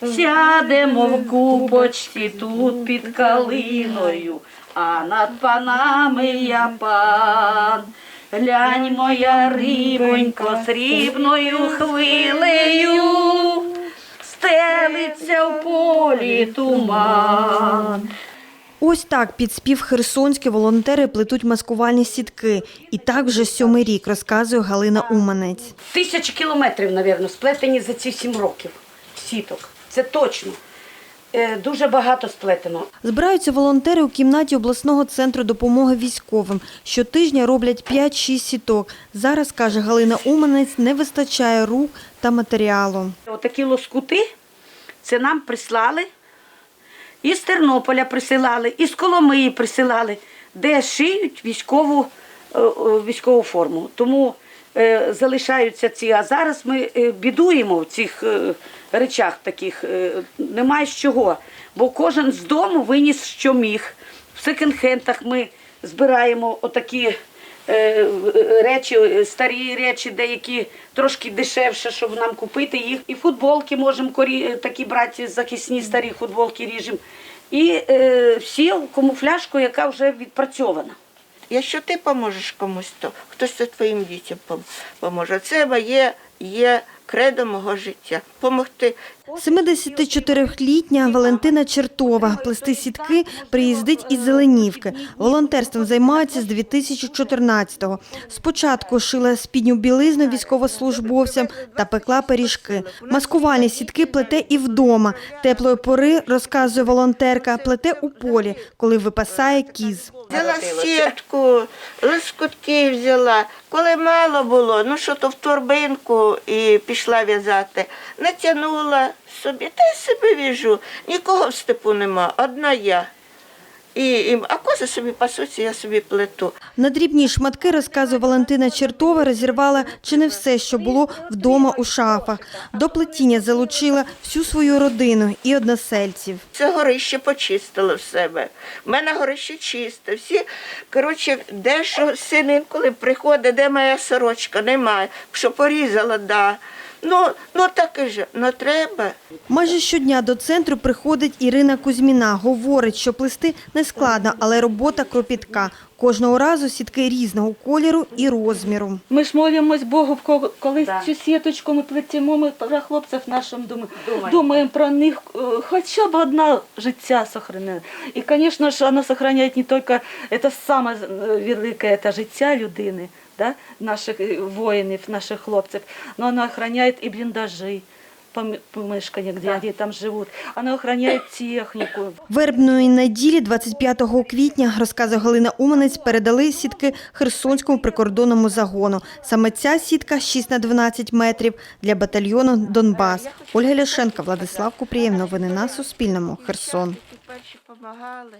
Сядемо в купочці тут під калиною, а над панами я пан. Глянь, моя рибонько, срібною хвилею, стелиться в полі туман. Ось так під спів херсонські волонтери плетуть маскувальні сітки. І так вже сьомий рік, розказує Галина Уманець. Тисячі кілометрів, мабуть, сплетені за ці сім років сіток. Це точно. Е, Дуже багато сплетено. Збираються волонтери у кімнаті обласного центру допомоги військовим. Щотижня роблять 5-6 сіток. Зараз, каже Галина Уманець, не вистачає рук та матеріалу. Отакі лоскути це нам прислали. Із Тернополя присилали, із Коломиї присилали, де шиють військову, е, е, військову форму. Тому залишаються ці. А зараз ми е, бідуємо в цих е, речах таких. е, немає з чого. Бо кожен з дому виніс, що міг. В секонд-хендах ми збираємо отакі е, речі, е, старі речі, деякі трошки дешевше, щоб нам купити їх. І футболки можемо е, такі брати, захисні старі футболки ріжемо. І е, всі в камуфляжку, яка вже відпрацьована. Якщо ти поможеш комусь, то хтось це твоїм дітям пом- поможе. Це є, є кредо мого життя. Помогти. 74-літня Валентина Чертова плести сітки приїздить із Зеленівки. Волонтерством займається з 2014-го. Спочатку шила спідню білизну військовослужбовцям та пекла пиріжки. Маскувальні сітки плете і вдома. Теплої пори, розказує волонтерка, плете у полі, коли випасає кіз. Взяла сітку, лискутки взяла. Коли мало було, ну що то в торбинку і пішла в'язати. Натягнула собі, та й себе віжу. Нікого в степу нема, одна я. І, і, а кози собі пасуться, я собі плету. На дрібні шматки, розказує Валентина Чертова, розірвала чи не все, що було вдома у шафах. До плетіння залучила всю свою родину і односельців. Це горище почистили в себе. У мене горище чисте. Всі, коротше, де що син інколи приходить, де моя сорочка, немає. Що порізала, да. Ну, ну так і ж, ну треба. Майже щодня до центру приходить Ірина Кузьміна. Говорить, що плести не складно, але робота кропітка. Кожного разу сітки різного кольору і розміру. Ми ж молимось Богу, ко- коли Да. цю сіточку ми плетемо, ми про хлопців нашим думаємо, Думаємо. думаємо про них, е, хоча б одне життя сохранила. І, звісно ж, воно сохраняє не тільки, це саме е, велике, це життя людини, да? наших е, воїнів, наших хлопців, але воно охороняє і бліндажі, пом- помешкання, де вони там живуть, воно охороняє техніку. Вербної неділі, 25 квітня, розказує Галина Уманець, передали сітки Херсонському прикордонному загону. Саме ця сітка 6 на 12 метрів для батальйону Донбас. Ольга Ляшенка, Владислав Купрієв. Новини на Суспільному. Херсон.